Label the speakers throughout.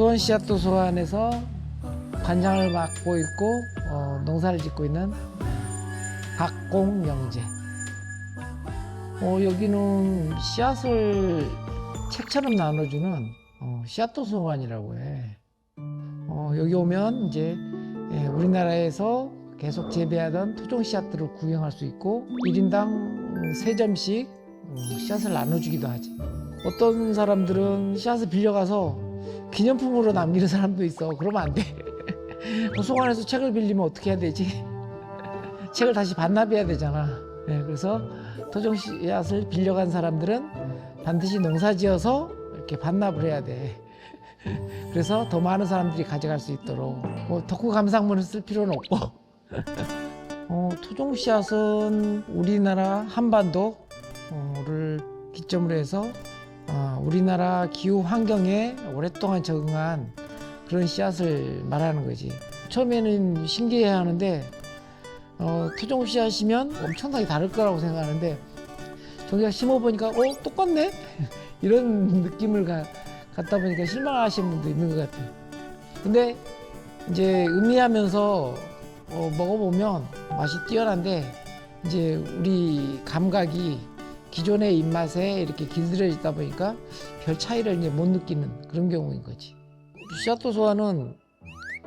Speaker 1: 수원 씨앗 도서관에서 관장을 맡고 있고 어, 농사를 짓고 있는 박공영재. 어, 여기는 씨앗을 책처럼 나눠주는 어, 씨앗 도서관이라고 해. 어, 여기 오면 이제 예, 우리나라에서 계속 재배하던 토종 씨앗들을 구경할 수 있고 1인당 세점씩 어, 씨앗을 나눠주기도 하지. 어떤 사람들은 씨앗을 빌려가서 기념품으로 남기는 사람도 있어. 그러면 안 돼. 도서관에서 책을 빌리면 어떻게 해야 되지? 책을 다시 반납해야 되잖아. 예, 그래서 토종 씨앗을 빌려간 사람들은 반드시 농사 지어서 이렇게 반납을 해야 돼. 그래서 더 많은 사람들이 가져갈 수 있도록 뭐 덕후 감상문을 쓸 필요는 없고 어, 토종 씨앗은 우리나라 한반도를 기점으로 해서 어, 우리나라 기후 환경에 오랫동안 적응한 그런 씨앗을 말하는 거지. 처음에는 신기해 하는데 어, 토종 씨앗이면 엄청나게 다를 거라고 생각하는데 저기가 심어보니까 어 똑같네 이런 느낌을 가, 갖다 보니까 실망하시는 분도 있는 것 같아요. 근데 이제 음미하면서 어, 먹어보면 맛이 뛰어난데 이제 우리 감각이 기존의 입맛에 이렇게 길들여지다 보니까 별 차이를 이제 못 느끼는 그런 경우인 거지. 씨앗도 소화는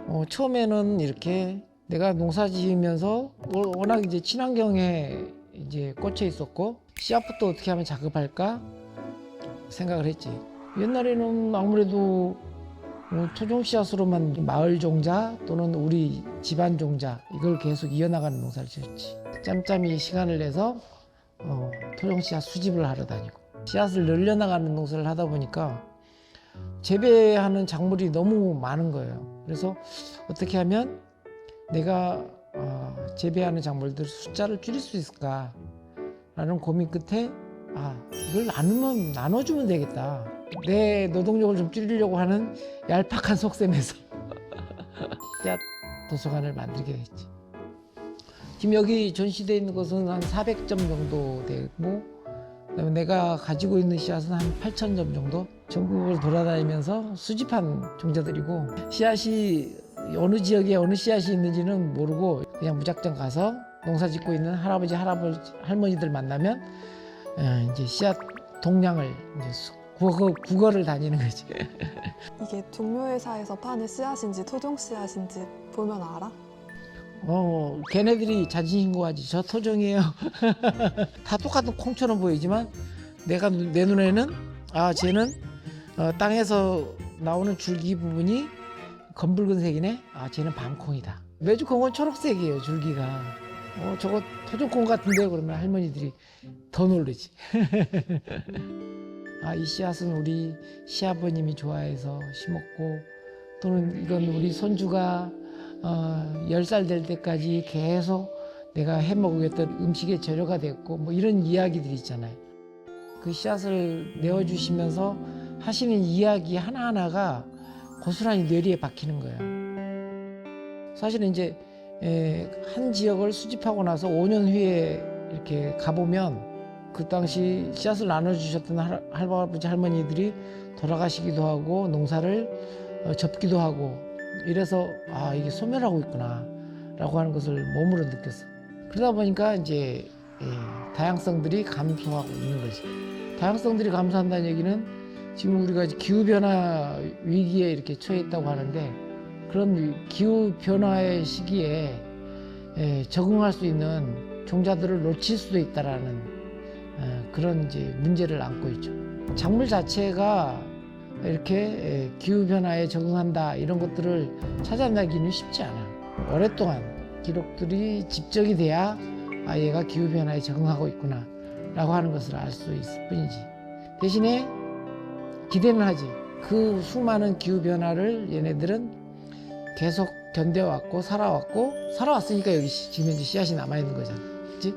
Speaker 1: 어, 처음에는 이렇게 내가 농사 지으면서 워- 워낙 이제 친환경에 이제 꽂혀 있었고 씨앗부터 어떻게 하면 작업할까 생각을 했지. 옛날에는 아무래도 어, 토종 씨앗으로만 마을 종자 또는 우리 집안 종자 이걸 계속 이어나가는 농사를 지었지. 짬짬이 시간을 내서 어, 토종 씨앗 수집을 하러 다니고 씨앗을 늘려나가는 농사를 하다 보니까 재배하는 작물이 너무 많은 거예요. 그래서 어떻게 하면 내가 어, 재배하는 작물들 숫자를 줄일 수 있을까라는 고민 끝에 아 이걸 나누면 나눠주면 되겠다. 내 노동력을 좀 줄이려고 하는 얄팍한 속셈에서 씨앗 도서관을 만들게 됐지. 지금 여기 전시되어 있는 것은 한 400점 정도 되고 그다음에 내가 가지고 있는 씨앗은 한 8,000점 정도 전국을 돌아다니면서 수집한 종자들이고 씨앗이 어느 지역에 어느 씨앗이 있는지는 모르고 그냥 무작정 가서 농사 짓고 있는 할아버지 할아버지 할머니들 만나면 어, 이제 씨앗 동량을 이제 수- 국어 국어를 다니는 거지.
Speaker 2: 이게 종묘회사에서 파는 씨앗인지 토종 씨앗인지 보면 알아?
Speaker 1: 어, 걔네들이 자진신고하지. 저 토종이에요. 다 똑같은 콩처럼 보이지만 내가 눈- 내 눈에는 아, 쟤는 어, 땅에서 나오는 줄기 부분이 검붉은 색이네. 아, 쟤는 밤콩이다. 메주콩은 초록색이에요, 줄기가. 어, 저거 토종콩 같은데 그러면 할머니들이 더 놀라지. 아, 이 씨앗은 우리 시아버님이 좋아해서 심었고 또는 이건 우리 손주가 어, 10살 될 때까지 계속 내가 해 먹었던 음식의 재료가 됐고 뭐 이런 이야기들이 있잖아요. 그 씨앗을 내어주시면서 하시는 이야기 하나하나가 고스란히 뇌리에 박히는 거예요. 사실은 이제 에, 한 지역을 수집하고 나서 5년 후에 이렇게 가보면 그 당시 씨앗을 나눠주셨던 할, 할아버지 할머니들이 돌아가시기도 하고 농사를 어, 접기도 하고 이래서 아 이게 소멸하고 있구나 라고 하는 것을 몸으로 느꼈어. 그러다 보니까 이제 예, 다양성들이 감소하고 있는 거지. 다양성들이 감소한다는 얘기는 지금 우리가 기후 변화 위기에 이렇게 처해 있다고 하는데 그런 기후 변화의 시기에 예, 적응할 수 있는 종자들을 놓칠 수도 있다라는 예, 그런 이제 문제를 안고 있죠. 작물 자체가 이렇게 예, 기후 변화에 적응한다 이런 것들을 찾아내기는 쉽지 않아. 오랫동안 기록들이 집적이 돼야 아 얘가 기후 변화에 적응하고 있구나 라고 하는 것을 알 수 있을 뿐이지. 대신에 기대는 하지. 그 수많은 기후 변화를 얘네들은 계속 견뎌왔고 살아왔고 살아왔으니까 여기 시- 지금 현재 씨앗이 남아 있는 거잖아. 그렇지?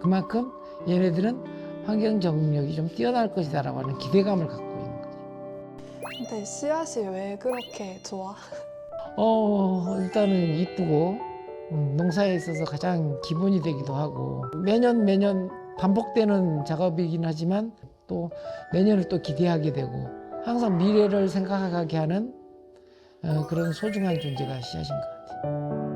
Speaker 1: 그만큼 얘네들은 환경 적응력이 좀 뛰어날 것이다 라고 하는 기대감을 갖고.
Speaker 2: 근데 씨앗이 왜 그렇게 좋아?
Speaker 1: 어 일단은 이쁘고 음, 농사에 있어서 가장 기본이 되기도 하고 매년 매년 반복되는 작업이긴 하지만 또 내년을 또 기대하게 되고 항상 미래를 생각하게 하는 어, 그런 소중한 존재가 씨앗인 것 같아요.